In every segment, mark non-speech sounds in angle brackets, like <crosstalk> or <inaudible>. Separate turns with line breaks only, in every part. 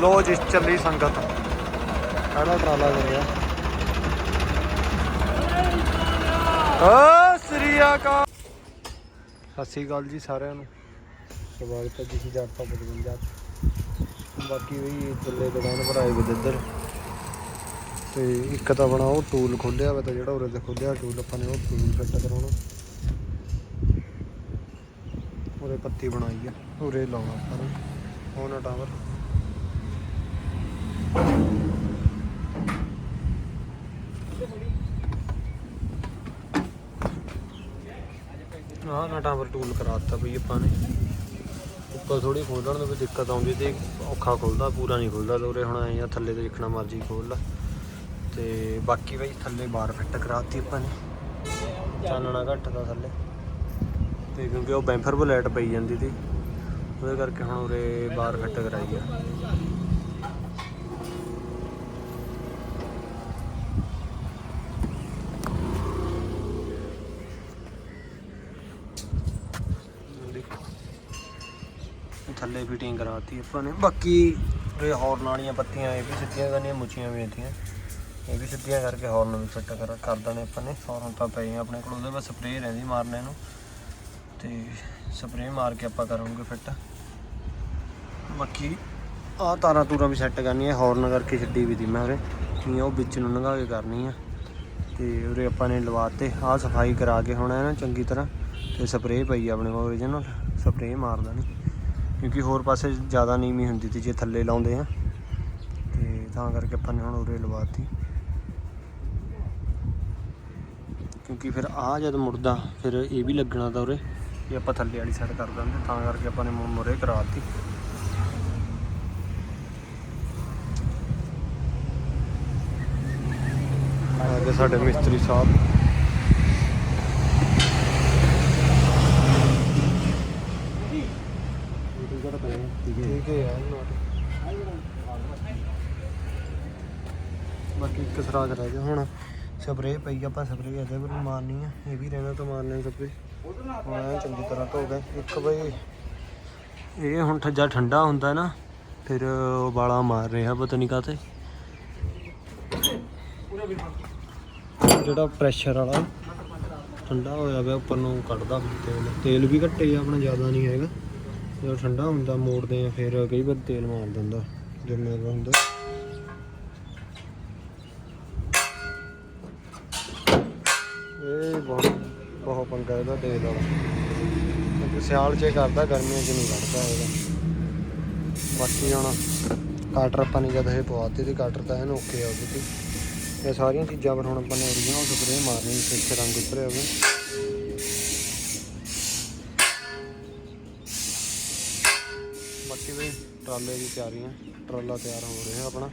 ਲੋ ਜੀ ਚੱਲੀ ਸੰਗਤ। ਕਿਹੜਾ ਟਰਾਲਾ ਚੱਲਿਆ ਓ ਸ੍ਰੀ ਅਕਾਲ। ਸਤਿ ਸ੍ਰੀ ਅਕਾਲ ਜੀ ਸਾਰਿਆਂ ਨੂੰ। ਸਵਾਗਤ ਹੈ ਜੀ ਜਾਟਾ ਬਦਗੰਜਾ ਬਾਕੀ ਵੀ ਚੱਲੇ ਦੁਕਾਨ ਪਰ ਆਏ ਵੇ ਇੱਧਰ। ਤੇ ਇੱਕ ਤਾਂ ਆਪਣਾ ਉਹ ਟੂਲ ਖੋਲਿਆ ਵਾ ਤਾਂ ਜਿਹੜਾ ਉਰੇ ਤੇ ਖੋਲਿਆ ਟੂਲ ਆਪਾਂ ਨੇ ਉਹ ਟੂਲ ਫਿੱਟ ਕਰਾਉਣਾ। ਉਰੇ ਪੱਤੀ ਬਣਾਈ ਆ ਉਰੇ ਲਾਉਣਾ ਆਪਾਂ ਹੁਣ ਟਾਵਰ ਆਹ ਨਾ ਟਾਵਰ ਟੂਲ ਕਰਾਤਾ ਬਈ ਆਪਾਂ ਨੇ। ਉੱਪਰ ਥੋੜੀ ਖੋਲਣ ਦੇ ਵਿੱਚ ਦਿੱਕਤ ਆਉਂਦੀ ਤੇ ਔਖਾ ਖੁੱਲਦਾ, ਪੂਰਾ ਨਹੀਂ ਖੁੱਲਦਾ ਤੇ ਉਰੇ ਹੁਣ ਐਂ ਆ, ਥੱਲੇ ਤੇ ਦੇਖਣਾ ਮਰਜ਼ੀ ਖੋਲ ਲਾ। ਤੇ ਬਾਕੀ ਬਈ ਥੱਲੇ ਬਾਰ ਫਿੱਟ ਕਰਾਤੀ ਆਪਾਂ ਨੇ। ਚਾਨਣਾ ਘੱਟ ਦਾ ਥੱਲੇ। ਤੇ ਕਿਉਂਕਿ ਉਹ ਬੈਂਫਰ ਬੁਲੇਟ ਪਈ ਜਾਂਦੀ ਸੀ। ਉਹਦੇ ਕਰਕੇ ਹੁਣ ਉਰੇ ਬਾਰ ਫਿੱਟ ਕਰਾਈ ਆ ਦੇਖੋ ਥੱਲੇ ਫਿਟਿੰਗ ਕਰਾਤੀ ਆਪਾਂ ਨੇ। ਬਾਕੀ ਇਹ ਹੌਰਨ ਵਾਲੀਆਂ ਪੱਤੀਆਂ, ਇਹ ਵੀ ਸਿੱਧੀਆਂ ਕਰਨੀਆਂ ਮੁੱਚੀਆਂ ਵੀ ਇੱਥੀਆਂ ਇਹ ਵੀ ਸਿੱਧੀਆਂ ਕਰਕੇ ਹੌਰਨ ਵੀ ਫਿੱਟ ਕਰ ਕਰ ਦੇਣੇ ਆਪਾਂ ਨੇ। ਹੌਰਨ ਤਾਂ ਪਏ ਆਪਣੇ ਕੋਲ, ਉਹਦੇ ਬਸ ਸਪਰੇਅ ਰਹਿੰਦੀ ਮਾਰਨੇ ਨੂੰ। ਤੇ ਸਪਰੇਅ ਮਾਰ ਕੇ ਆਪਾਂ ਕਰਾਂਗੇ ਫਿੱਟ ਬਾਕੀ ਆਹ ਤਾਰਾਂ ਤੂਰਾਂ ਵੀ ਸੈੱਟ ਕਰਨੀਆਂ ਹੌਰਨ ਕਰਕੇ ਛੱਡੀ ਵੀ ਦੀ ਮੈਂ ਉਰੇ। ਨਹੀਂ, ਉਹ ਵਿੱਚ ਨੂੰ ਲੰਘਾ ਕੇ ਕਰਨੀ ਆ। ਤੇ ਉਰੇ ਆਪਾਂ ਨੇ ਲਵਾਤੇ, ਆਹ ਸਫ਼ਾਈ ਕਰਾ ਕੇ ਹੁਣ ਨਾ ਚੰਗੀ ਤਰ੍ਹਾਂ। ਤੇ ਸਪਰੇਅ ਪਈ ਆ ਆਪਣੇ ਕੋਲ ਓਰੀਜਨਲ ਸਪਰੇਅ ਮਾਰਦਾ ਦੇਣੀ। ਕਿਉਂਕਿ ਹੋਰ ਪਾਸੇ ਜ਼ਿਆਦਾ ਨੀਵੀਂ ਹੁੰਦੀ ਤੀ, ਜੇ ਥੱਲੇ ਲਾਉਂਦੇ ਆ। ਤੇ ਤਾਂ ਕਰਕੇ ਆਪਾਂ ਨੇ ਹੁਣ ਉਰੇ ਲਵਾਤੀ। ਕਿਉਂਕਿ ਫਿਰ ਆ ਜਦ ਮੁੜਦਾ, ਫਿਰ ਇਹ ਵੀ ਲੱਗਣਾ ਤਾਂ ਉਰੇ ਇਹ ਆਪਾਂ ਥੱਲੇ ਵਾਲੀ ਸਾਈਡ ਕਰ ਦਿੰਦੇ, ਤਾਂ ਕਰਕੇ ਆਪਾਂ ਨੇ ਮੁਰੇ ਕਰਾਤੀ। ਅੱਜ ਸਾਡੇ ਮਿਸਤਰੀ ਸਾਹਿਬ। ਠੀਕ ਹੈ ਯਾਰ ਬਾਕੀ ਇੱਕ ਸਰਾਜ ਰਹਿ ਗਿਆ ਹੁਣ। ਸਪਰੇਅ ਪਈ ਆਪਾਂ ਸਪਰੇਅ ਇਹਦੇ ਪਰ ਮਾਰਨੀ ਆ। ਇਹ ਵੀ ਰਹਿਣਾ ਤਾਂ ਮਾਰਨੀ ਸਪਰੇਅ। ਹੁਣ ਚੰਗੀ ਤਰ੍ਹਾਂ ਧੋ ਗਏ ਇੱਕ ਬਈ, ਇਹ ਹੁਣ ਠੱਜਾ ਠੰਡਾ ਹੁੰਦਾ ਨਾ, ਫਿਰ ਵਾਲਾ ਮਾਰ ਰਿਹਾ ਪਤਾ ਨਹੀਂ ਕਾਤੇ ਜਿਹੜਾ ਪ੍ਰੈਸ਼ਰ ਵਾਲਾ ਠੰਡਾ ਹੋਇਆ ਪਿਆ, ਉੱਪਰ ਨੂੰ ਕੱਢਦਾ ਫਿਰ ਤੇਲ। ਤੇਲ ਵੀ ਘੱਟੇ ਆਪਣਾ ਜ਼ਿਆਦਾ ਨਹੀਂ ਹੈਗਾ। ਜਦੋਂ ਠੰਡਾ ਹੁੰਦਾ, ਮੋੜਦੇ ਆ, ਫਿਰ ਕਈ ਵਾਰ ਤੇਲ ਮਾਰ ਦਿੰਦਾ ਜਿੰਨੇ ਦਾ ਹੁੰਦਾ। ਇਹ ਬਹੁਤ ਬਹੁਤ ਪੰਗਾ ਇਹਦਾ ਤੇਲ ਵਾਲਾ। ਸਿਆਲ 'ਚ ਇਹ ਕਰਦਾ, ਗਰਮੀਆਂ 'ਚ ਨਹੀਂ ਕੱਢਦਾ ਇਹਦਾ। ਬਾਕੀ ਹੁਣ ਕਾਟਰ ਆਪਾਂ ਨੇ ਜਦ ਇਹ ਪਵਾਤੇ ਤੇ ਕਾਟਰ ਤਾਂ ਇਹਨੂੰ ਓਕੇ ਆ ਉਹਦੇ ਤੇ ਇਹ ਸਾਰੀਆਂ ਚੀਜ਼ਾਂ ਪਰ ਹੁਣ ਆਪਾਂ ਨੇ ਓਰੀਜਨਲ ਸਪਰੇਅ ਮਾਰਨੀ ਸਿੱਖ ਰੰਗ ਉਤਰਿਆ ਹੋਵੇ ਬਾਕੀ ਵੀ ਟਰਾਲੇ ਦੀ ਤਿਆਰੀਆਂ ਟਰਾਲਾ ਤਿਆਰ ਹੋ ਰਿਹਾ ਆਪਣਾ,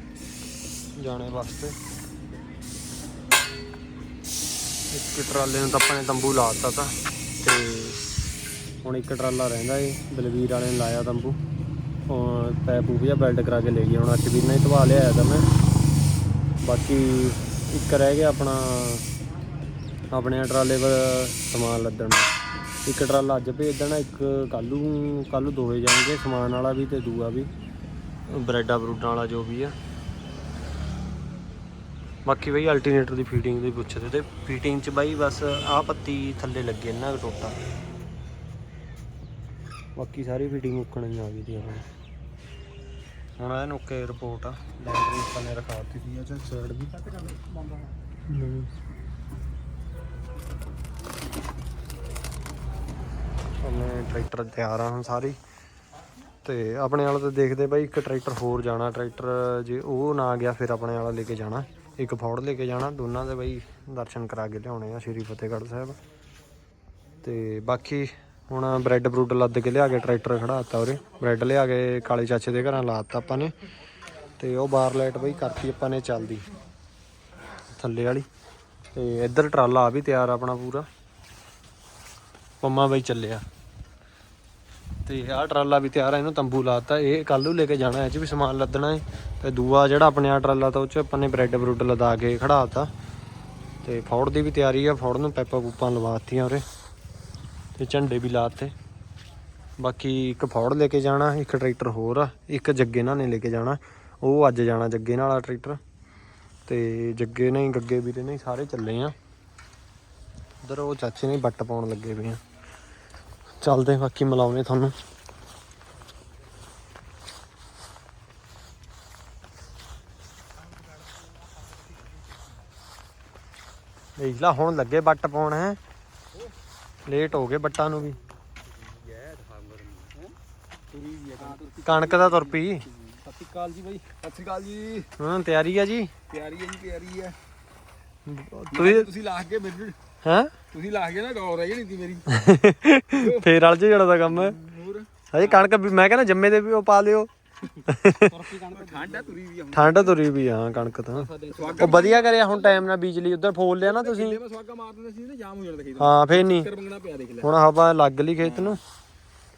ਜਾਣੇ ਵਾਸਤੇ। ਇੱਕ ਟਰਾਲੇ ਨੂੰ ਤਾਂ ਆਪਾਂ ਨੇ ਤੰਬੂ ਲਾ ਦਿੱਤਾ ਤਾ। ਤੇ ਹੁਣ ਇੱਕ ਟਰਾਲਾ ਰਹਿੰਦਾ ਏ, ਬਲਵੀਰ ਵਾਲੇ ਨੇ ਲਾਇਆ ਤੰਬੂ। ਉਹ ਪੈਪ ਪੂਪ ਜਿਹਾ ਬੈਲਟ ਕਰਾ ਕੇ ਲੈ ਗਿਆ ਹੁਣ ਅੱਜ ਵੀਰ ਨੇ ਧਵਾ ਲਿਆ ਤਾਂ ਮੈਂ। ਬਾਕੀ ਇੱਕ ਰਹਿ ਗਿਆ ਆਪਣਾ, ਆਪਣੇ ਟਰਾਲੇ ਪਰ ਸਮਾਨ ਲੱਦਣ। ਇੱਕ ਟਰਾਲਾ ਅੱਜ ਭੇਜ ਦੇਣਾ ਇੱਕ ਕੱਲੂ ਕੱਲੂ ਦੋਏ ਜਾਣਗੇ ਸਮਾਨ ਵਾਲਾ ਵੀ ਤੇ ਦੂਆ ਵੀ। ਬ੍ਰੈਡਾਂ ਬਰੂਡਾਂ ਵਾਲਾ ਜੋ ਵੀ ਆ। ਬਾਕੀ ਬਈ ਅਲਟਰਨੇਟਰ ਦੀ ਫੀਟਿੰਗ ਦੀ ਪੁੱਛਦੇ ਤੇ ਫੀਟਿੰਗ ਚ ਬਾਈ ਬਸ ਆਹ ਪੱਤੀ ਥੱਲੇ ਲੱਗੇ ਨਾ ਟੋਟਾ। ਬਾਕੀ ਸਾਰੀ ਫੀਟਿੰਗ ਮੁੱਕਣ ਆ ਗਈ ਦੀ ਆਪਣੀ ਹੁਣ ਇਹ ਨੁੱਕੇ ਰਿਪੋਰਟ ਆ। ਬੈਟਰੀ ਆਪਾਂ ਨੇ ਰਖਾ ਦਿੱਤੀ ਸੀ ਆ ਚੈੱਕ ਸਾਈਡ ਵੀ। ਨਹੀਂ। ਆਪਣੇ ਟਰੈਕਟਰ ਤਿਆਰ ਆ ਹੁਣ ਸਾਰੀ। ਤੇ ਆਪਣੇ ਵਾਲਾ ਤਾਂ ਦੇਖਦੇ ਬਾਈ, ਇੱਕ ਟਰੈਕਟਰ ਹੋਰ ਜਾਣਾ। ਟਰੈਕਟਰ ਜੇ ਉਹ ਨਾ ਗਿਆ, ਫਿਰ ਆਪਣੇ ਵਾਲਾ ਲੈ ਕੇ ਜਾਣਾ। ਇੱਕ ਫੌੜ ਲੈ ਕੇ ਜਾਣਾ। ਦੋਨਾਂ ਦੇ ਬਾਈ ਦਰਸ਼ਨ ਕਰਾ ਕੇ ਲਿਆਉਣੇ ਆ ਸ਼੍ਰੀ ਫਤਿਹਗੜ੍ਹ ਸਾਹਿਬ। ਤੇ ਬਾਕੀ ਹੁਣ ਬ੍ਰੈਡ ਬਰੂਡ ਲੱਦ ਕੇ ਲਿਆ ਕੇ ਟਰੈਕਟਰ ਖੜਾਤਾ ਉਰੇ। ਬ੍ਰੈਡ ਲਿਆ ਕੇ ਕਾਲੇ ਚਾਚੇ ਦੇ ਘਰਾਂ ਲਾਤਾ ਆਪਾਂ ਨੇ। ਤੇ ਉਹ ਬਾਰ ਲਾਈਟ ਬਈ ਕਰਤੀ ਆਪਾਂ ਨੇ ਚੱਲਦੀ। ਥੱਲੇ ਵਾਲੀ। ਤੇ ਇੱਧਰ ਟਰਾਲਾ ਆ ਵੀ ਤਿਆਰ ਆਪਣਾ ਪੂਰਾ। ਪੰਮਾ ਬਾਈ ਚੱਲਿਆ। ਤੇ ਆਹ ਟਰਾਲਾ ਵੀ ਤਿਆਰ ਆ, ਇਹਨੂੰ ਤੰਬੂ ਲਾਤਾ। ਇਹ ਕੱਲ ਨੂੰ ਲੈ ਕੇ ਜਾਣਾ, ਇਹ ਚ ਵੀ ਸਮਾਨ ਲੱਦਣਾ ਹੈ ਤੇ ਦੂਆ ਜਿਹੜਾ ਆਪਣੇ ਆ ਟਰਾਲਾ ਤਾਂ, ਉਹ ਚ ਆਪਾਂ ਨੇ ਬ੍ਰੈਡ ਬਰੂਡ ਲਦਾ ਕੇ ਖੜਾਤਾ। ਤੇ ਫੌੜ ਦੀ ਵੀ ਤਿਆਰੀ ਆ, ਫੌੜ ਨੂੰ ਪੈਪਾ ਪੂਪਾਂ ਲਵਾਤੀਆਂ ਉਰੇ। ਤੇ ਝੰਡੇ ਵੀ ਲਾਤੇ। ਬਾਕੀ ਇੱਕ ਫੌੜ ਲੈ ਕੇ ਜਾਣਾ, ਇੱਕ ਟਰੈਕਟਰ ਹੋਰ ਆ। ਇੱਕ ਜੱਗੇ ਨਾਲ ਨੇ ਲੈ ਕੇ ਜਾਣਾ। ਉਹ ਅੱਜ ਜਾਣਾ ਜੱਗੇ ਨਾਲ ਆ ਟਰੈਕਟਰ। ਤੇ ਜੱਗੇ ਨਹੀਂ, ਗੱਗੇ ਵੀਰੇ ਨਹੀਂ, ਸਾਰੇ ਚੱਲੇ ਆ। ਉਧਰ ਉਹ ਚਾਚੇ ਨੇ ਬੱਟ ਪਾਉਣ ਲੱਗੇ ਪਏ ਆ। ਚੱਲਦੇ ਬਾਕੀ ਮਿਲਾਉਣੇ ਤੁਹਾਨੂੰ। ਦੇਖ ਲਾ ਹੁਣ ਲੱਗੇ ਬੱਟ ਪਾਉਣ ਹੈ। ਲੇਟ ਹੋ ਗਏ ਬੱਟਾਂ ਨੂੰ ਵੀ। ਕਣਕ ਦਾ ਤੁਰ ਪਈ।
ਸਤਿ ਸ਼੍ਰੀ ਅਕਾਲ ਜੀ ਬਾਈ ਸਤਿ ਸ਼੍ਰੀ ਅਕਾਲ ਜੀ।
ਹਾਂ ਤਿਆਰੀ ਆ ਜੀ।
ਪਿਆਰੀ ਹੈ ਜੀ ਪਿਆਰੀ ਹੈ।
ਤੁਸੀਂ
ਤੁਸੀਂ ਲਾਹ ਕੇ ਮੈਨੂੰ
ਹੈ?
ਤੁਸੀਂ ਲਾਹ ਕੇ ਨਾ ਗੌਰ ਰਹਿ ਜਾਣੀ ਸੀ ਮੇਰੀ। <laughs>
ਫੇਰ ਅਲ ਜੇ ਦਾ ਕੰਮ ਹੈ।
ਹੋਰ?
ਹਜੇ ਕਣਕ ਵੀ ਮੈਂ ਕਹਿੰਦਾ ਜੰਮੇ ਦੇ ਵੀ ਉਹ ਪਾ ਲਿਓ।
ਠੰਡਾ ਤੁਰੀ ਵੀ ਹੁਣ
ਠੰਡ ਤੁਰੀ ਵੀ ਆ ਕਣਕ ਤਾਂ। ਉਹ ਵਧੀਆ ਕਰਿਆ ਹੁਣ ਟਾਈਮ ਨਾਲ ਬੀਜ ਲਈ ਉਧਰ ਫੋਲ ਲਿਆ ਨਾ ਤੁਸੀਂ।
ਜੇ ਮੈਂ ਸਵਾਗਾ ਮਾਰ ਦਿੰਦਾ ਸੀ ਨਾ ਜਾਮ ਹੋ
ਫੇਰ ਨਹੀਂ
ਲੈ।
ਹੁਣ ਹਵਾ ਲੱਗ ਲਈ ਖੇਤ ਨੂੰ।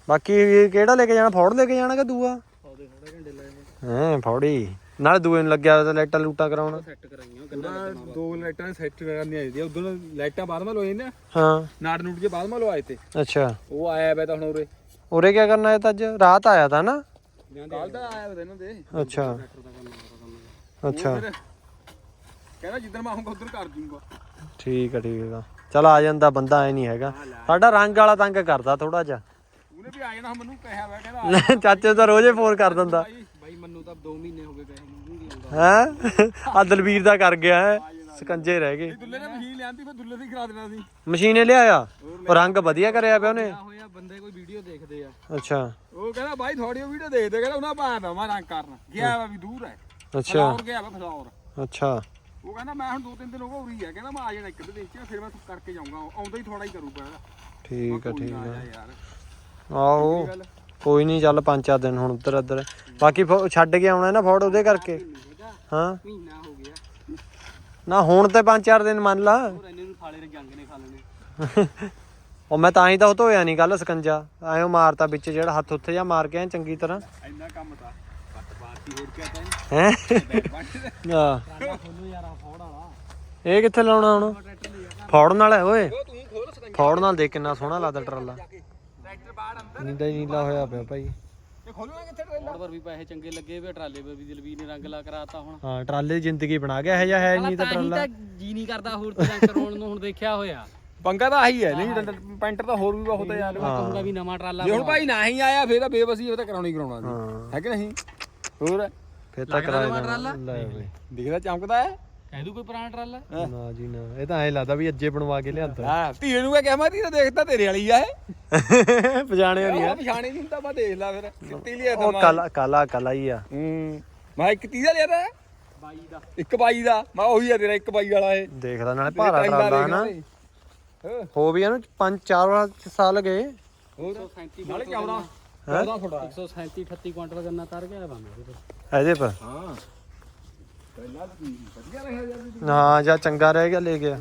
ਬਾਕੀ ਕਿਹੜਾ ਲੈ ਕੇ ਜਾਣਾ ਫੌੜ ਲੈ ਕੇ ਜਾਣਾ ਕਿ ਦੂਆ?
ਆਉਦੇ ਥੋੜੇ ਘੰਟੇ ਲਾਏ
ਹੈਂ ਫੌੜੀ। ਨਾਲੇ ਦੂਏ ਨੂੰ ਲੱਗਿਆ ਤਾਂ ਲਾਈਟਾਂ ਲੂਟਾਂ ਕਰਾਉਣ।
ਸੈੱਟ ਕਰਾਈਆਂ ਗੱਲਾਂ ਦੋ ਲਾਈਟਾਂ ਸੈੱਟ ਕਰਨੀਆਂ ਆਈਆਂ ਉਦੋਂ ਲਾਈਟਾਂ ਬਾਅਦ ਮਾ ਲੋਏ ਨੇ।
ਹਾਂ।
ਨਾੜ ਨੂੜ ਜੇ ਬਾਅਦ ਮਾ ਲਵਾਏ ਤੇ।
ਅੱਛਾ।
ਉਹ ਆਇਆ ਬੈ ਤਾਂ ਹੁਣ ਉਰੇ।
ਉਰੇ ਕੀ ਕਰਨਾ ਹੈ ਤਾਂ ਅੱਜ? ਰਾਤ ਆਇਆ ਤਾਂ ਨਾ?
ਕੱਲ ਦਾ ਆਇਆ ਬੈ ਇਹਨਾਂ ਦੇ।
ਅੱਛਾ। ਅੱਛਾ।
ਕਹਿੰਦਾ ਜਿੱਦਣ ਮੈਂ ਆਉਂਗਾ ਉਧਰ ਕਰ ਦੂੰਗਾ
ਠੀਕ ਆ ਠੀਕ ਆ। ਚਲ ਆ ਜਾਂਦਾ ਬੰਦਾ ਐ ਨਹੀਂ ਹੈਗਾ। ਸਾਡਾ ਰੰਗ ਵਾਲਾ ਤੰਗ ਕਰਦਾ ਥੋੜਾ ਜਿਹਾ।
ਉਹਨੇ ਵੀ ਆ ਜਾਣਾ ਮੈਨੂੰ ਕਿਹਾ ਵਾ ਕਹਿੰਦਾ
ਚਾਚੇ ਤਾਂ ਰੋਜ਼ੇ ਫੋਨ ਕਰ ਦਿੰਦਾ।
ਮੈਨੂੰ ਤਾਂ 2 ਮਹੀਨੇ ਹੋ ਗਏ ਗਏ ਨੂੰ ਨਹੀਂ ਆਉਂਦਾ
ਹੈ? ਆ ਦਲਵੀਰ ਦਾ ਕਰ ਗਿਆ ਹੈ। ਸਕੰਜੇ ਰਹਿ ਗਏ।
ਦੁੱਲੇ ਨੇ ਮਸ਼ੀਨ ਲਿਆਂਦੀ ਫਿਰ ਦੁੱਲੇ ਦੀ ਕਰਾ ਦੇਣਾ ਸੀ।
ਮਸ਼ੀਨੇ ਲਿਆਇਆ? ਉਹ ਰੰਗ ਵਧੀਆ ਕਰਿਆ ਪਿਆ ਉਹਨੇ।
ਹੋਇਆ ਬੰਦੇ ਕੋਈ ਵੀਡੀਓ ਦੇਖਦੇ ਆ।
ਅੱਛਾ।
ਉਹ ਕਹਿੰਦਾ ਬਾਈ ਥੋੜੀ ਵੀਡੀਓ ਦੇਖਦੇ ਕਹਿੰਦਾ ਉਹਨਾਂ ਭਾਂ ਪਿਆ ਮੈਂ ਰੰਗ ਕਰਨ। ਗਿਆ ਵਾ ਵੀ ਦੂਰ ਹੈ।
ਅੱਛਾ।
ਫਲੌਰ ਗਿਆ ਵਾ ਫਲੌਰ
ਅੱਛਾ।
ਉਹ ਕਹਿੰਦਾ ਮੈਂ ਹੁਣ ਦੋ ਤਿੰਨ ਦਿਨ ਹੋ ਗਏ ਉਰੀ ਆ। ਕਹਿੰਦਾ ਮੈਂ ਆ ਜਾਣਾ ਇੱਕ ਦਿਨ ਚ ਫਿਰ ਮੈਂ ਕਰਕੇ ਜਾਊਂਗਾ। ਆਉਂਦਾ ਹੀ ਥੋੜਾ ਹੀ ਕਰੂਗਾ।
ਠੀਕ ਆ ਠੀਕ
ਆ।
ਆਹੋ। ਕੋਈ ਨਹੀਂ ਚੱਲ ਪੰਜ ਚਾਰ ਦਿਨ ਹੁਣ ਉੱਧਰ ਇੱਧਰ। ਬਾਕੀ ਫੋ- ਛੱਡ ਕੇ ਆਉਣਾ ਨਾ ਫੋੜ ਉਹਦੇ ਕਰਕੇ। ਹਾਂ।
ਮਹੀਨਾ ਹੋ ਗਿਆ।
ਨਾ ਹੁਣ ਤੇ ਪੰਜ ਚਾਰ ਦਿਨ ਮੰਨ ਲਾ।
ਹੋਰ ਇਹਨੇ ਨੂੰ ਖਾਲੇ ਜੰਗ ਨੇ ਖਾ ਲੈਣੇ।
ਉਹ ਮੈਂ ਤਾਂ ਹੀ ਤਾਂ ਉਹ ਧੋਇਆ ਨਹੀਂ ਕੱਲ ਸਕੰਜਾ। ਐਂ ਉਹ ਮਾਰਤਾ ਵਿੱਚ ਜਿਹੜਾ ਹੱਥ ਉੱਥੇ ਜਾਂ ਮਾਰ ਕੇ ਐਂ ਚੰਗੀ ਤਰ੍ਹਾਂ।
ਇੰਨਾ ਕੰਮ ਤਾਂ ਕੱਟ ਬਾਤੀ ਹੋਰ ਕਿਆ ਤਾਂ
ਹੈ।
ਬੱਟ
ਆ
ਖੋਲੋ ਯਾਰ ਆ ਫੋੜ ਵਾਲਾ
ਇਹ ਕਿੱਥੇ ਲਾਉਣਾ ਹੁਣ?
ਟਰੈਕਟਰ ਲੈ ਜਾ
ਫੌੜ ਨਾਲ ਹੈ ਓਏ।
ਤੂੰ ਖੋਲ
ਨਾਲ ਦੇਖ ਕਿੰਨਾ ਸੋਹਣਾ ਲੱਗਦਾ ਟਰਾਲਾ। ਨੀਂਦਾ ਹੀ ਨੀਲਾ ਹੋਇਆ ਪਿਆ ਭਾਈ।
ਇਹ ਖੋਲੂਗਾ ਕਿੱਥੇ ਟਰੇਲਾ? ਪਰ ਵੀ ਪੈਸੇ ਚੰਗੇ ਲੱਗੇ ਵੇ ਟਰਾਲੇ 'ਤੇ ਵੀ ਦਿਲਵੀਰ ਨੇ ਰੰਗ ਲਾ ਕਰਾਤਾ ਹੁਣ।
ਹਾਂ ਟਰਾਲੇ ਦੀ ਜ਼ਿੰਦਗੀ ਬਣਾ ਗਿਆ ਇਹ ਜਿਹਾ ਹੈ ਨਹੀਂ ਤਾਂ ਟਰਾਲਾ।
ਜੀ ਨਹੀਂ ਕਰਦਾ ਹੋਰ ਤੇ ਰੰਗ ਕਰਾਉਣ ਨੂੰ ਹੁਣ ਦੇਖਿਆ ਹੋਇਆ। ਪੰਗਾ ਤਾਂ ਆਹੀ ਹੈ ਨਹੀਂ ਪੈਂਟਰ ਤਾਂ ਹੋਰ ਵੀ ਬਹੁਤ ਹੈ ਯਾਰ। ਕਹੂੰਗਾ ਵੀ ਨਵਾਂ ਟਰਾਲਾ ਜੇ ਹੁਣ ਭਾਈ ਨਾ ਹੀ ਆਇਆ ਫੇਰ ਤਾਂ ਬੇਬਸੀ ਉਹ ਤਾਂ ਕਰਾਉਣੀ ਕਰਾਉਣਾ ਸੀ
ਹਾਂ।
ਕਿ ਨਹੀਂ? ਹੋਰ?
ਫੇਰ ਤਾਂ ਕਰਾਇਆ
ਦਿਖਦਾ ਚਮਕਦਾ ਹੈ? ਕਹਿ ਦੂ ਕੋਈ ਪੁਰਾਣਾ ਟਰਾਲਾ?
ਨਾ ਜੀ ਨਾ ਇਹ ਤਾਂ ਐਂ ਲੱਗਦਾ ਵੀ ਅੱਜੇ ਬਣਵਾ ਕੇ ਲਿਆਂਦਾ।
ਹਾਂ ਧੀਏ ਨੂੰ ਕਿਹਾ ਮੈਂ ਧੀਏ ਦੇਖਦਾ ਤੇਰੇ ਵਾਲੀ ਆ ਇਹ।
ਪਛਾਣਿਆ ਨਹੀਂ
ਉਹ ਪਛਾਣੇ ਨਹੀਂ ਹੁੰਦਾ ਮੈਂ ਦੇਖ ਲਾ ਫਿਰ ਕਿੱਤੀ ਲਿਆ ਤਾਂ
ਉਹ ਕਾਲਾ ਕਾਲਾ ਕਾਲਾ ਹੀ ਆ।
ਹੂੰ ਮੈਂ ਇੱਕ ਤੀਹ ਦਾ ਲਿਆ ਤਾ? 22 ਦਾ। ਇੱਕ 22 ਦਾ ਮੈਂ ਉਹੀ ਆ ਤੇਰਾ ਇੱਕ 22 ਵਾਲਾ ਇਹ।
ਦੇਖਦਾ ਨਾਲੇ ਭਾਰਾ ਟਰਾਲਾ ਹਨਾ।
ਹੋਰ
ਹੋ। ਵੀ ਇਹਨੂੰ 5 4 ਸਾਲ ਗਏ।
ਹੋਰ? ਨਾਲੇ 14 14 ਫੁੱਟਾ 137 38 ਕੁਇੰਟਲ ਗੰਨਾ ਤਰ ਗਿਆ ਬੰਦਾ।
ਇਹਦੇ ਪਰ?
ਹਾਂ ਪਹਿਲਾਂ ਵਧੀਆ ਰਿਹਾ ਯਾਰ
ਹਾਂ ਜਾਂ ਚੰਗਾ ਰਹਿ ਗਿਆ ਲੈ ਗਿਆ।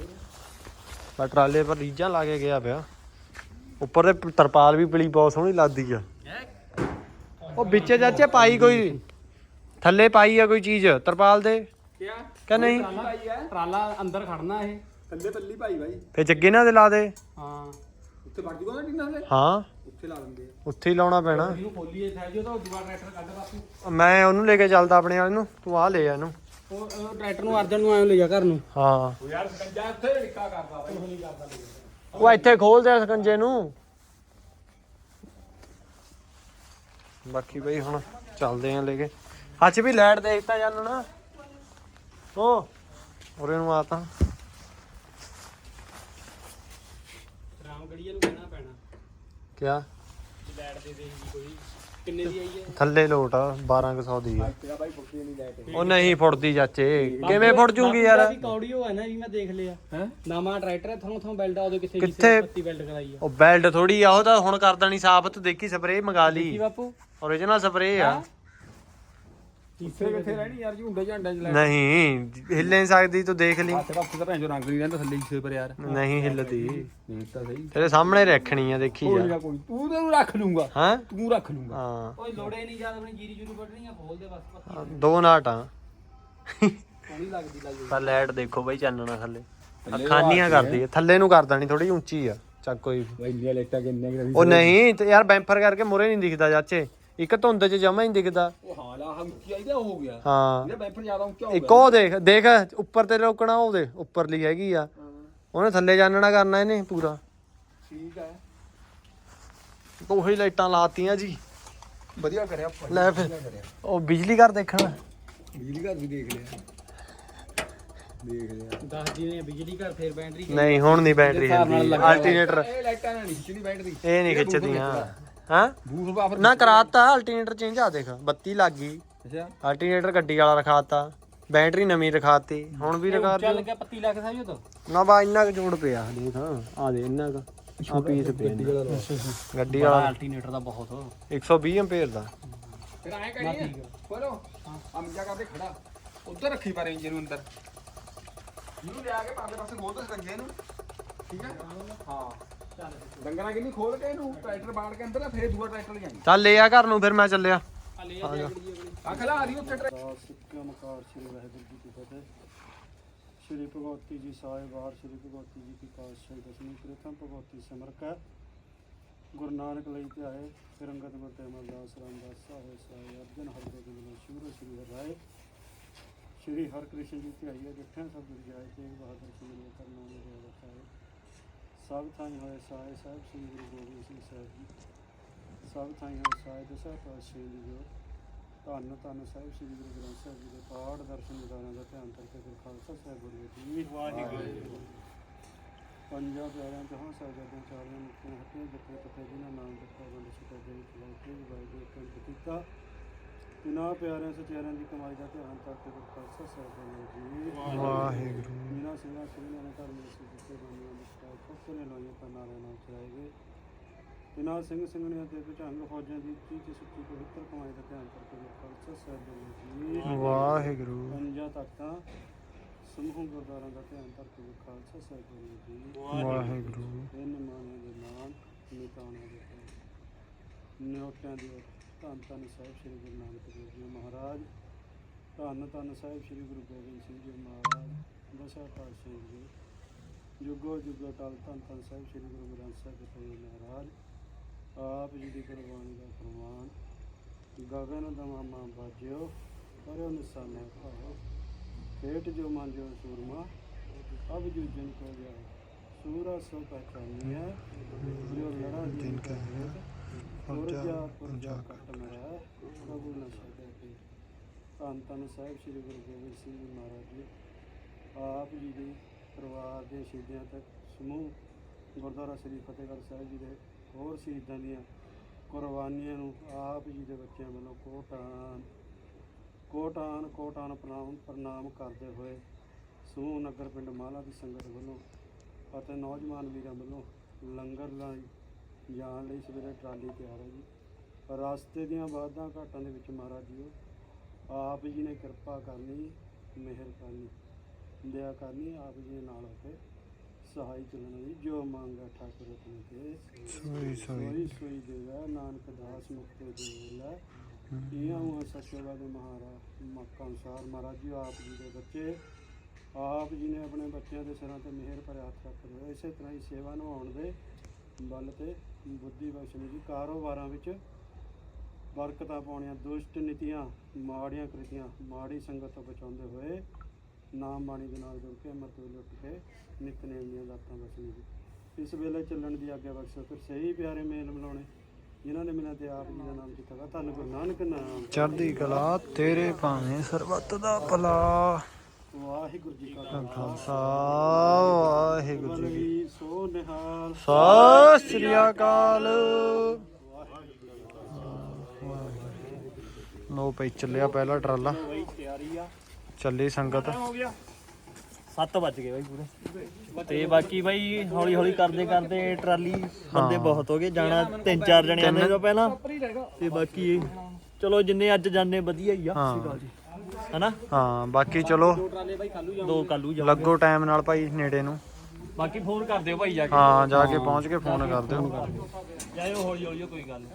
ਪਰ ਟਰਾਲੇ ਪਰ ਰੀਜਾਂ ਲਾ ਕੇ ਗਿਆ ਪਿਆ। ਉੱਪਰ ਤੇ ਤਰਪਾਲ ਵੀ ਪਲੀ ਬਹੁਤ ਸੋਹਣੀ ਲੱਗਦੀ ਆ। ਉਹ ਵਿੱਚ ਚਾਚੇ ਪਾਈ ਕੋਈ ਥੱਲੇ ਪਾਈ ਆ ਕੋਈ ਚੀਜ਼ ਤਰਪਾਲ ਦੇ।
ਕਿਆ?
ਕਿ ਨਹੀਂ?
ਟਰਾਲਾ ਅੰਦਰ ਖੜਨਾ ਇਹ। ਥੱਲੇ ਪੱਲੀ ਭਾਈ ਭਾਈ
ਫੇ ਜੱਗੇ ਨਾਲ ਦੇ ਲਾ ਦੇ।
ਹਾਂ। ਉੱਥੇ ਵੜ ਜੂਗਾ ਨਾ ਟਿੰਨਾ ਹਲੇ?
ਹਾਂ।
ਉੱਥੇ ਲਾ ਦਿੰਦੇ ਆ।
ਉੱਥੇ ਹੀ ਲਾਉਣਾ ਪੈਣਾ।
ਇਹਨੂੰ ਖੋਲੀਏ ਥੈ ਜੋ ਤਾਂ ਦੂਆ ਟਰੈਕਟਰ ਕੱਢ ਬਾਪੂ।
ਮੈਂ ਉਹਨੂੰ ਲੈ ਕੇ ਚੱਲਦਾ ਆਪਣੇ ਵਾਲੇ ਨੂੰ। ਤੂੰ ਆ ਲੈ ਆ ਇਹਨੂੰ।
ਉਹ ਉਹ ਟਰੈਕਟਰ ਨੂੰ ਅਰਜਨ ਨੂੰ ਐਂ ਲੈ ਜਾ ਘਰ ਨੂੰ।
ਹਾਂ।
ਉਹ ਯਾਰ ਸਕੰਜਾ ਉੱਥੇ ਨਿੱਕਾ ਕਰਦਾ ਬਾਈ। ਉਹ ਨਹੀਂ ਕਰਦਾ
ਉਹ ਇੱਥੇ ਖੋਲ ਦੇ ਸਕੰਜੇ ਨੂੰ। ਬਾਕੀ ਬਈ ਹੁਣ ਚੱਲਦੇ ਆਂ ਲੈ ਕੇ। ਅੱਜ ਵੀ ਲਾਈਟ ਦੇਖਤਾ ਜਾਨ ਨਾ ਓ ਉਰੇ ਨੂੰ ਆ ਤਾਂ।
ਰਾਮਗੜੀਏ ਨੂੰ ਕਹਿਣਾ ਪੈਣਾ।
ਕਿਆ?
ਲੈਟ ਦੇ ਦੇ ਕੋਈ। ਕਿੰਨੇ ਦੀ ਆਈ ਹੈ?
ਥੱਲੇ ਲੋਟ ਆ 1200 ਦੀ ਆ।
ਤੇਰਾ ਬਾਈ ਪੁੱਛੀ ਨਹੀਂ ਲੈਟ
ਉਹ ਨਹੀਂ ਫੁੱਟਦੀ ਚਾਚੇ ਕਿਵੇਂ ਫੁੱਟ ਜੂਗੀ ਯਾਰ?
ਵੀ ਕੌੜੀਓ ਹੈ ਨਾ ਵੀ ਮੈਂ ਦੇਖ ਲਿਆ। ਹੈ? ਨਵਾਂ ਟਰੈਕਟਰ ਹੈ ਥੋਂ ਥੋਂ ਬੈਲਟ ਆ ਉਹਦੇ ਕਿਸੇ
ਕਿੱਥੇ?
ਪੱਤੀ ਬੈਲਟ ਕਰਾਈ ਆ।
ਉਹ ਬੈਲਟ ਥੋੜੀ ਆ ਉਹ ਤਾਂ ਹੁਣ ਕਰਦਾ ਨਹੀਂ ਸਾਬਤ ਦੇਖੀ ਸਪਰੇਅ ਮੰਗਾ
ਕੀ
ਲਈ।
ਬਾਪੂ।
Origignal ਸਪਰੇਅ ਆ।
ਕਿੱਥੇ ਕਿੱਥੇ ਰਹਿਣੀ ਯਾਰ ਝੁੰਡੇ ਝਾਂਡਾਂ ਚ
ਨਹੀਂ ਹਿੱਲ ਨਹੀਂ ਸਕਦੀ ਤੂੰ ਦੇਖ ਲਈ।
ਹੱਥ ਦਾ ਉੱਤੇ ਜੋ ਰੰਗ ਨਹੀਂ ਰਹਿੰਦਾ ਥੱਲੇ ਹਿੱਸੇ ਪਰ ਯਾਰ।
ਨਹੀਂ ਹਿੱਲਦੀ।
ਨਹੀਂ ਤਾਂ ਸਹੀ।
ਤੇਰੇ ਸਾਹਮਣੇ ਰੱਖਣੀ ਆ ਦੇਖੀ
ਕੋਈ
ਜਾ।
ਨਾ ਕੋਈ ਤੂੰ ਤੈਨੂੰ ਰੱਖ ਲੂੰਗਾ।
ਹਾਂ?
ਤੂੰ ਰੱਖ ਲੂੰਗਾ।
ਹਾਂ।
ਓਏ ਲੋੜੇ ਨਹੀਂ ਜਦ ਆਪਣੀ ਜੀਰੀ ਜੂਰੀ ਵੱਢਣੀ ਆ ਖੋਲ ਦੇ ਬਸ ਪੱਤੀ
ਦੋ ਨਾਟਾਂ
ਸੋਹਣੀ ਲੱਗਦੀ ਲੱਗ
ਪਰ ਲਾਈਟ ਦੇਖੋ ਬਈ ਚਾਨਣਾ ਥੱਲੇ। ਅੱਖਾਂ ਨੀਆਂ ਕਰਦੀ ਹੈ। ਥੱਲੇ ਨੂੰ ਕਰਦਾ ਨਹੀਂ ਥੋੜੀ ਉੱਚੀ ਆ। ਚੱਕ ਕੋਈ।
ਬਾਈ ਇੰਨੀਆਂ ਲਾਈਟਾਂ ਕਿੰਨੀਆਂ ਕਿ
ਉਹ ਨਹੀਂ ਤੇ ਯਾਰ ਬੈਂਫਰ ਕਰਕੇ ਮੁਰੇ ਨਹੀਂ ਦਿਖਦਾ ਚਾਚੇ। ਇੱਕ ਧੁੰਦ 'ਚ ਜਮਾ ਹੀ ਦਿਖਦਾ।
ਉਹ ਹਾਂ ਲਾ ਹਮ ਕੀ ਆਈਦਾ ਹੋ ਗਿਆ।
ਹਾਂ।
ਇਹਦਾ ਬੈਂਪਰ ਜ਼ਿਆਦਾ ਉੱਚਾ ਹੋ
ਇੱਕ ਉਹ ਦੇਖ ਦੇਖ ਉੱਪਰ ਤੇ ਰੋਕਣਾ ਉਹਦੇ ਉੱਪਰਲੀ ਹੈਗੀ ਆ। ਉਹਨੇ ਥੱਲੇ ਜਾਣਨਾ ਕਰਨਾ ਇਹਨੇ ਪੂਰਾ।
ਠੀਕ ਹੈ
ਉਹੀ ਲਾਈਟਾਂ ਲਾਤੀਆਂ ਜੀ।
ਵਧੀਆ ਕਰਿਆ ਆਪਾਂ
ਲੈ ਫਿਰ। ਉਹ ਬਿਜਲੀ ਘਰ ਦੇਖਣਾ।
ਬਿਜਲੀ ਘਰ ਵੀ ਦੇਖ ਲਿਆ। ਦੇਖ ਲਿਆ।
ਦੱਸ ਜੀ ਨੇ ਬਿਜਲੀ ਘਰ ਫੇਰ ਬੈਟਰੀ
ਨਹੀਂ ਹੁਣ ਨਹੀਂ ਬੈਟਰੀ ਅਲਟਰਨੇਟਰ
ਇਹ ਲਾਈਟਾਂ ਨਾਲ ਨਹੀਂ ਖਿੱਚਣੀ ਬੈਟਰੀ
ਇਹ ਨਹੀਂ ਖਿੱਚਦੀਆਂ। ਹਾਂ?
ਬੂਫ ਬਾਫਰ
ਨਾ ਕਰਾਤਾ ਅਲਟਰਨੇਟਰ ਚੇਂਜ ਆ ਦੇਖ ਬੱਤੀ ਲੱਗ ਗਈ।
ਅੱਛਾ।
ਅਲਟਰਨੇਟਰ ਗੱਡੀ ਵਾਲਾ ਰਖਾਤਾ ਬੈਟਰੀ ਨਵੀਂ ਰਖਾਤੀ ਹੁਣ ਵੀ ਰਖਾ
ਚੱਲ ਗਿਆ ਪੱਤੀ ਲੱਗ ਸਾਰੀ ਉਹ ਤੋਂ
ਨਾ ਬਾ ਇੰਨਾ ਕੁ ਜੋੜ ਪਿਆ ਦੇਖ ਆ ਦੇ ਇੰਨਾ ਕੁ ਆ ਪੀਸ ਪਿਆ ਇੰਨਾ। ਗੱਡੀ ਵਾਲਾ।
ਅਲਟਰਨੇਟਰ ਦਾ ਬਹੁਤ।
120 ਐਂਪੀਅਰ ਦਾ।
ਫਿਰ ਐਂ ਕਰੀਏ। ਬੋਲੋ ਅਮ ਜਾ ਕਰਦੇ ਖੜਾ। ਉੱਧਰ ਰੱਖੀ ਪਰ ਇੰਜਨ ਨੂੰ ਅੰਦਰ। ਇਹਨੂੰ ਲਿਆ ਕੇ ਪਾਸੇ ਪਾਸੇ ਖੋਲ ਦੋ ਸਟੰਗੇ ਨੂੰ ਠੀਕ ਹੈ ਹਾਂ। ਡੰਗਰਾਂ ਕਿੰਨੀ ਖੋਲ ਕੇ ਇਹਨੂੰ ਟਰੈਕਟਰ ਬਾੜ ਕੇ ਅੰਦਰ ਫੇਰ ਦੂਆ ਟਰੈਕਟਰ ਲਿਆਈ
ਚੱਲ ਲੈ ਆ ਘਰ ਨੂੰ ਫਿਰ ਮੈਂ ਚੱਲਿਆ।
ਆ ਖਲਾ ਆ ਰਹੀ ਉੱਥੇ ਟਰੈਕਟਰ
ਸਿੱਕਮਕਾਰ ਸ੍ਰੀ ਵਾਹਿਗੁਰੂ ਜੀ ਕੀ ਫਤਿਹ। ਸ੍ਰੀ ਭਗਵਤੀ ਜੀ ਸਾਹਿਬ ਵਾਰ ਸ੍ਰੀ ਭਗਵਤੀ ਜੀ ਕੀ ਪਾਤਸ਼ਾਹੀ ਦਸਵੀਂ ਪ੍ਰਥਮ ਭਗਵਤੀ ਸਿਮਰ ਕੈ ਗੁਰੂ ਨਾਨਕ ਲਈ ਤੇ ਆਏ ਫਿਰ ਅੰਗਦ ਗੁਰ ਤੇ ਅਮਰਦਾਸ ਰਾਮਦਾਸ ਸਾਹਿਬ ਸਾਹਿਬ ਅਰਜਨ ਹਰਿ ਗੋਬਿੰਦ ਨੂੰ ਸ਼ੁਰੂ ਸ੍ਰੀ ਹਰਿ ਰਾਏ। ਸ੍ਰੀ ਹਰਿ ਕ੍ਰਿਸ਼ਨ ਜੀ ਤੇ ਆਈਏ ਜਿੱਥੇ ਸਭ ਗੁਰ ਜਾਏ ਤੇ ਬਹਾਦਰ ਸਿੰਘ ਜੀ ਕਰਨਾ ਨੇ ਦੇ ਬਖਾਏ ਸਭ ਥਾਈ ਹੋਏ ਸਾਏ ਸਾਹਿਬ, ਸ੍ਰੀ ਗੁਰੂ ਗੋਬਿੰਦ ਸਿੰਘ ਸਾਹਿਬ ਜੀ। ਸਭ ਥਾਈ ਹੋਏ ਸਾਏ ਦਸਾਂ ਪਾਤਸ਼ਾਹੀ ਜੀ ਜੋ ਧੰਨ ਧੰਨ ਸਾਹਿਬ, ਸ੍ਰੀ ਗੁਰੂ ਗ੍ਰੰਥ ਸਾਹਿਬ ਜੀ ਦੇ ਪਾਠ, ਦਰਸ਼ਨ ਨਿਦਾਨਾਂ ਦਾ ਧਿਆਨ ਕਰਕੇ ਗੁਰ ਖਾਲਸਾ ਸਾਹਿਬ ਗੁਰੂ ਜੀ ਵਾਹਿਗੁਰੂ ਪੰਜਾਂ ਪਿਆਰਿਆਂ, ਜਹਾਂ ਸਾਹਿਬਾਂ ਚਾਰਾਂ ਮੁਕਤੀਆਂ ਹੱਟੀਆਂ ਜਿੱਥੇ ਤੱਕੇ ਜਿਨ੍ਹਾਂ ਨਾਮ ਦਿੱਤਾ ਬੰਦ ਸਿੱਖਾ ਦੇ ਵਿੱਚ ਲੈ ਵਾਹਿਗੁਰੂ ਕੰਟ ਕੀਤਾ ਤਿਨਾ ਪਿਆਰਿਆਂ ਸਚਿਆਰਿਆਂ ਦੀ ਕਮਾਈ ਦਾ ਧਿਆਨ ਕਰਕੇ ਗੁਰ ਖਾਲਸਾ ਸਾਹਿਬ ਜੀ।
ਵਾਹਿਗੁਰੂ।
ਮੀਨਾ ਸਿੰਘਾਂ ਸਿੰਘਾਂ ਨੇ ਧਰਮ ਦੇ ਤੇ ਬੰਦੀਆਂ ਦੇ ਸਟਾਇ ਫੁੱਕਰੇ ਲਾਈਆਂ ਤਾਂ ਨਾਰੇ ਨਾਲ ਚਲਾਏ ਗਏ। ਤਿਨਾ ਸਿੰਘ ਸਿੰਘਣੀਆਂ ਤੇ ਭੁਜੰਗ ਫੌਜਾਂ ਦੀ ਤੇ ਸੁੱਚੀ ਪਵਿੱਤਰ ਕਮਾਈ ਦਾ ਧਿਆਨ ਕਰਕੇ ਖਾਲਸਾ ਸਾਹਿਬ ਜੀ।
ਵਾਹਿਗੁਰੂ।
ਪੰਜਾਂ ਤਖਤਾਂ ਸਮੂਹ ਗੁਰਦੁਆਰਾਂ ਦਾ ਧਿਆਨ ਕਰਕੇ ਖਾਲਸਾ ਸਾਹਿਬ ਜੀ।
ਵਾਹਿਗੁਰੂ।
ਇਹਨਾਂ ਮਾਨਿਆਂ ਦੇ ਨਾਮ ਨਿਤਾਣਿਆਂ ਦੇ ਨਾਮ ਨਿਉਟਿਆਂ ਦੀ। ਧੰਨ ਧੰਨ ਸਾਹਿਬ ਸ੍ਰੀ ਗੁਰੂ ਨਾਨਕ ਦੇਵ ਜੀ ਮਹਾਰਾਜ, ਧੰਨ ਧੰਨ ਸਾਹਿਬ ਸ੍ਰੀ ਗੁਰੂ ਗੋਬਿੰਦ ਸਿੰਘ ਜੀ ਮਹਾਰਾਜ, ਦਸਾ ਪਾਤਸ਼ਾਹ ਜੀ, ਜੁਗੋ ਜੁਗੋ ਟਲ ਧੰਨ ਧੰਨ ਸਾਹਿਬ ਸ੍ਰੀ ਗੁਰੂ ਗ੍ਰੰਥ ਸਾਹਿਬ ਜੀ ਮਹਾਰਾਜ, ਆਪ ਜੀ ਦੀ ਕੁਰਬਾਨੀ ਦਾ ਫਰਮਾਨ, ਗਗਨ ਦਮਾਮਾ ਬਾਜਿਓ ਪਰਿਓ ਨਿਸ਼ਾਨਾ ਭਾਓ, ਖੇਟ ਜੋ ਮਨ ਜੋ ਸੂਰਮਾ, ਅਬ ਜੂਜਨ ਕੋ ਗਿਆ ਸੂਰਾ ਸੋ ਪਹਿਚਾਨੀਆ ਜੋ ਲੜਾ ਜਿਨ ਕਾ ਹੈ ਪੁਰਜਾ ਪੁਰਜਾ ਪ੍ਰਭੂ ਨ ਤੇ ਧੰਨ ਧੰਨ ਸਾਹਿਬ ਸ੍ਰੀ ਗੁਰੂ ਗੋਬਿੰਦ ਸਿੰਘ ਜੀ ਮਹਾਰਾਜ ਜੀ। ਆਪ ਜੀ ਦੇ ਪਰਿਵਾਰ ਦੇ ਸ਼ਹੀਦਾਂ ਤੱਕ ਸਮੂਹ ਗੁਰਦੁਆਰਾ ਸ੍ਰੀ ਫਤਿਹਗੜ੍ਹ ਸਾਹਿਬ ਜੀ ਦੇ ਹੋਰ ਸ਼ਹੀਦਾਂ ਦੀਆਂ ਕੁਰਬਾਨੀਆਂ ਨੂੰ ਆਪ ਜੀ ਦੇ ਬੱਚਿਆਂ ਵੱਲੋਂ ਕੋਟਾਨ ਕੋਟਾਨ ਕੋਟਾਨ ਪ੍ਰਣਾਮ ਪ੍ਰਣਾਮ ਕਰਦੇ ਹੋਏ ਸਮੂਹ ਨਗਰ ਪਿੰਡ ਮਾਲਾ ਦੀ ਸੰਗਤ ਵੱਲੋਂ ਅਤੇ ਨੌਜਵਾਨ ਵੀਰਾਂ ਵੱਲੋਂ ਲੰਗਰ ਲਈ ਜਾਣ ਲਈ ਸਵੇਰੇ ਟਰਾਲੀ ਤਿਆਰ ਹੈ ਜੀ। ਰਸਤੇ ਦੀਆਂ ਵਾਦਾਂ ਘਾਟਾਂ ਦੇ ਵਿੱਚ ਮਹਾਰਾਜ ਜੀ ਆਪ ਜੀ ਨੇ ਕਿਰਪਾ ਕਰਨੀ ਮਿਹਰ ਕਰਨੀ ਦਇਆ ਕਰਨੀ ਆਪ ਜੀ ਦੇ ਨਾਲ ਹੋ ਕੇ ਸਹਾਈ ਚੱਲਣਾ ਜੀ ਜੋ ਮੰਗਾ ਠਾਕੁਰ ਆਪਣੇ ਤੇ।
ਸੋਈ
ਸੋਈ। ਸੋਈ ਦੇਵਾ ਨਾਨਕ ਦਾਸ ਮੁਕਤੇ ਦੇਵਲਾ ਇਹ ਹੁਆ ਸੱਚੇਵਾ ਦੇ ਮਹਾਰਾ ਮੱਕਾ ਅਨੁਸਾਰ ਮਹਾਰਾਜ ਜੀ ਆਪ ਜੀ ਦੇ ਬੱਚੇ ਆਪ ਜੀ ਨੇ ਆਪਣੇ ਬੱਚਿਆਂ ਦੇ ਸਿਰਾਂ ਤੇ ਮਿਹਰ ਭਰਿਆ ਹੱਥ ਹੋਏ ਇਸੇ ਤਰ੍ਹਾਂ ਹੀ ਸੇਵਾ ਨਿਭਾਉਣ ਦੇ ਬਲ ਤੇ ਬੁੱਧੀ ਬਖਸ਼ਣੀ ਜੀ ਕਾਰੋਬਾਰਾਂ ਵਿੱਚ ਬਰਕਤਾਂ ਪਾਉਣੀਆਂ ਦੁਸ਼ਟ ਨੀਤੀਆਂ ਮਾੜੀਆਂ ਕ੍ਰਿਤੀਆਂ ਮਾੜੀ ਸੰਗਤ ਤੋਂ ਬਚਾਉਂਦੇ ਹੋਏ ਨਾਮ ਬਾਣੀ ਦੇ ਨਾਲ ਜੁੜ ਕੇ ਅੰਮ੍ਰਿਤ ਵੇਲੇ ਉੱਠ ਕੇ ਨਿਤਨੇਮ ਦੀਆਂ ਦਾਤਾਂ ਬਖਸ਼ਣੀ ਜੀ ਇਸ ਵੇਲੇ ਚੱਲਣ ਦੀ ਆਗਿਆ ਬਖਸ਼ੋ ਫਿਰ ਸਹੀ ਪਿਆਰੇ ਮੇਲ ਮਿਲਾਉਣੇ ਜਿਨ੍ਹਾਂ ਨੇ ਮਿਲਾਂ ਤੇ ਆਪ ਜੀ ਦਾ ਨਾਮ ਜਿੱਤਗਾ ਧੰਨ ਗੁਰੂ ਨਾਨਕ ਨਾਮ।
ਚੜ੍ਹਦੀ ਕਲਾ ਤੇਰੇ ਭਾਵੇਂ ਸਰਬੱਤ ਦਾ ਭਲਾ।
ਵਾਹਿਗੁਰੂ ਜੀ ਕਾ ਖਾਲਸਾ।
ਵਾਹਿਗੁਰੂ ਜੀ
ਨਿਹਾਲ।
ਸਤਿ ਸ੍ਰੀ ਅਕਾਲ। ਲੋ ਪਈ ਚੱਲਿਆ ਪਹਿਲਾ ਟਰਾਲਾ।
ਬਈ ਤਿਆਰੀ ਆ
ਚੱਲੀ ਸੰਗਤ।
ਹੋ ਗਿਆ।
7 ਵੱਜ ਗਏ ਬਾਈ ਪੂਰੇ। ਤੇ ਬਾਕੀ ਬਾਈ ਹੌਲੀ ਹੌਲੀ ਕਰਦੇ ਕਰਦੇ ਟਰਾਲੀ ਬੰਦੇ ਬਹੁਤ ਹੋ ਗਏ। ਜਾਣਾ ਤਿੰਨ ਚਾਰ ਜਣੇ ਆਨੇ ਤੋਂ ਪਹਿਲਾਂ। ਤੇ ਬਾਕੀ ਚਲੋ ਜਿੰਨੇ ਅੱਜ ਜਾਂਦੇ ਵਧੀਆ ਹੀ ਆ। ਹਨਾ?
ਹਾਂ ਬਾਕੀ ਚਲੋ।
ਟਰਾਲੇ ਬਾਈ ਕੱਲੂ ਜਾ ਦੋ ਕੱਲੂ ਜਾ
ਲੱਗੋ ਟਾਈਮ ਨਾਲ ਭਾਈ ਨੇੜੇ ਨੂੰ।
ਬਾਕੀ ਫੋਨ ਕਰ ਦਿਓ ਭਾਈ ਜਾ ਕੇ।
ਹਾਂ ਜਾ ਕੇ ਪਹੁੰਚ ਕੇ ਫੋਨ ਕਰ ਦਿਓ।
ਜਾਇਓ ਹੌਲੀ ਹੌਲੀ ਕੋਈ ਗੱਲ ਨੀ।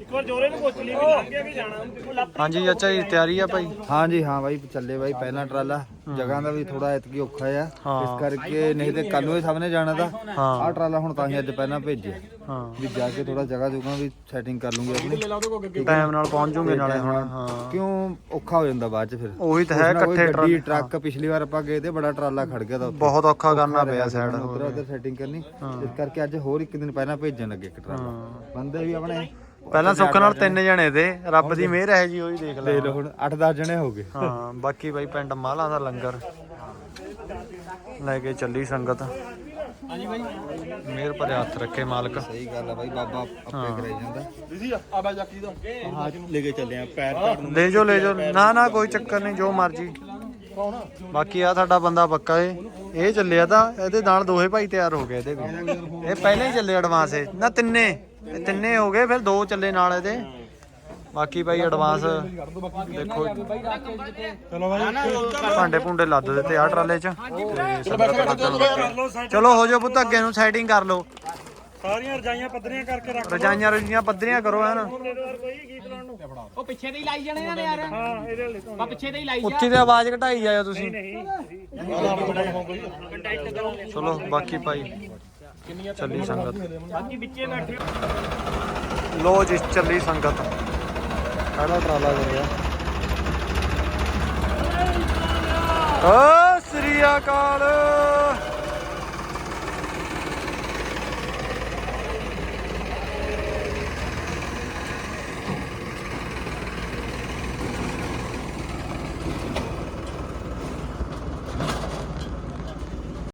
ਇੱਕ ਵਾਰ ਜੋਰੇ ਨੂੰ ਪੁੱਛ ਲਈ ਵੀ ਲੱਗ ਗਿਆ ਵੀ ਜਾਣਾ।
ਹਾਂਜੀ ਚਾਚਾ ਜੀ ਤਿਆਰੀ ਆ ਭਾਈ?
ਹਾਂਜੀ ਹਾਂ ਬਾਈ ਚੱਲੇ ਬਾਈ ਪਹਿਲਾ ਟਰਾਲਾ। ਜਗ੍ਹਾ ਦਾ ਵੀ ਥੋੜਾ ਇਤਕੀ ਔਖਾ ਆ। ਇਸ ਕਰਕੇ ਨਹੀਂ ਤੇ ਕੱਲ ਨੂੰ ਇਹ ਸਭ ਨੇ ਜਾਣਾ ਦਾ
ਹਾਂ
ਆਹ ਟਰਾਲਾ ਹੁਣ ਤਾਂ ਹੀ ਅੱਜ ਪਹਿਲਾਂ ਭੇਜਿਆ।
ਹਾਂ।
ਵੀ ਜਾ ਕੇ ਥੋੜਾ ਜਗ੍ਹਾ ਜੁਗਾ ਵੀ ਸੈਟਿੰਗ ਕਰ ਲੂੰਗੇ ਆਪਣੀ।
ਟਾਈਮ ਨਾਲ ਪਹੁੰਚ ਜੂਗੇ ਨਾਲੇ ਹੁਣ ਹਾਂ।
ਕਿਉਂ ਔਖਾ ਹੋ ਜਾਂਦਾ ਬਾਅਦ ਚ ਫਿਰ?
ਉਹੀ ਤਾਂ ਹੈ ਇਕੱਠੇ ਟਰਾਲੇ
ਟਰੱਕ ਪਿਛਲੀ ਵਾਰ ਆਪਾਂ ਗਏ ਤੇ ਬੜਾ ਟਰਾਲਾ ਖੜ ਗਿਆ ਤਾਂ ਉੱਥੇ।
ਬਹੁਤ ਔਖਾ ਕਰਨਾ ਪਿਆ ਸਾਈਡ
ਉਧਰ ਉਧਰ ਸੈਟਿੰਗ ਕਰਨੀ। ਇਸ ਕਰਕੇ ਅੱਜ ਹੋਰ ਇੱਕ ਦਿਨ ਪਹਿਲਾਂ ਭੇਜਣ ਲੱਗੇ ਇੱਕ ਟਰਾਲਾ। ਬੰਦੇ ਵੀ ਆਪਣੇ
ਪਹਿਲਾਂ ਸੁੱਖ ਨਾਲ ਤਿੰਨ ਜਣੇ। ਤੇ ਰੱਬ ਦੀ ਮਿਹਰ ਹੈ ਜੀ ਉਹੀ ਦੇਖ ਲੈ।
ਦੇਖ ਲਓ ਹੁਣ 8-10 ਜਣੇ ਹੋ ਗਏ।
ਹਾਂ ਬਾਕੀ ਬਾਈ ਪਿੰਡ ਮਾਲਾ ਦਾ ਲੰਗਰ। ਲੈ ਕੇ ਚੱਲੀ ਸੰਗਤ। ਹਾਂਜੀ ਬਾਈ। ਮਿਹਰ ਭਰੇ ਹੱਥ ਰੱਖੇ ਮਾਲਕ।
ਸਹੀ ਗੱਲ ਆ ਬਾਈ ਬਾਬਾ ਆਪੇ ਕਰਾਈ ਜਾਂਦਾ।
ਆ ਬਾ ਜਾਕੀ ਦਾ।
ਹਾਂ ਲੈ ਕੇ ਚੱਲੇ ਆ ਪੈਰ ਧਰ ਨੂੰ।
ਲੈ ਜੋ ਲੈ ਜੋ ਨਾ ਨਾ ਕੋਈ ਚੱਕਰ ਨਹੀਂ ਜੋ ਮਰਜ਼ੀ। ਬਾਕੀ ਆ ਸਾਡਾ ਬੰਦਾ ਪੱਕਾ ਏ। ਇਹ ਚੱਲਿਆ ਤਾਂ ਇਹਦੇ ਨਾਲ ਦੋਹੇ ਭਾਈ ਤਿਆਰ ਹੋ ਗਏ ਇਹਦੇ ਵੀ। ਇਹ ਪਹਿਲਾਂ ਹੀ ਚੱਲੇ ਐਡਵਾਂਸ ਏ। ਨਾ ਤਿੰਨੇ। ਇਹ ਤਿੰਨੇ ਹੋ ਗਏ ਫਿਰ ਦੋ ਚੱਲੇ ਨਾਲ ਇਹਦੇ। ਬਾਕੀ ਭਾਈ ਐਡਵਾਂਸ ਦੇਖੋ। ਚਲੋ ਭਾਈ ਭਾਂਡੇ ਭੁੰਡੇ ਲੱਦ ਦਿੱਤੇ ਆ ਟਰਾਲੇ 'ਚ। ਚਲੋ ਹੋ ਜਾਓ ਪੁੱਤ ਅੱਗੇ ਨੂੰ ਸੈਟਿੰਗ ਕਰ ਲਓ।
ਸਾਰੀਆਂ ਰਜਾਈਆਂ ਪੱਧਰੀਆਂ ਕਰਕੇ ਰੱਖ
ਰਜਾਈਆਂ ਰਜੀਆਂ ਪੱਧਰੀਆਂ ਕਰੋ ਹਨ।
ਉਹ ਪਿੱਛੇ ਤੇ ਹੀ ਲਾਈ ਜਾਣੇ ਇਹਨਾਂ ਨੇ ਯਾਰ।
ਹਾਂ ਇਹਦੇ ਲਈ
ਬਾ ਪਿੱਛੇ ਤੇ ਹੀ ਲਾਈ
ਉੱਚੀ ਤੇ ਆਵਾਜ਼ ਘਟਾਈ ਜਾਇਓ ਤੁਸੀਂ। ਚਲੋ ਬਾਕੀ ਭਾਈ। ਚੱਲੀ ਸੰਗਤ।
ਬਾਕੀ ਵਿੱਚੇ ਬੈਠੇ
ਲੋ ਜੀ ਚੱਲੀ ਸੰਗਤ। ਕਿਹੜਾ ਟਰਾਲਾ ਚੱਲਿਆ ਓ ਸ੍ਰੀ ਅਕਾਲ।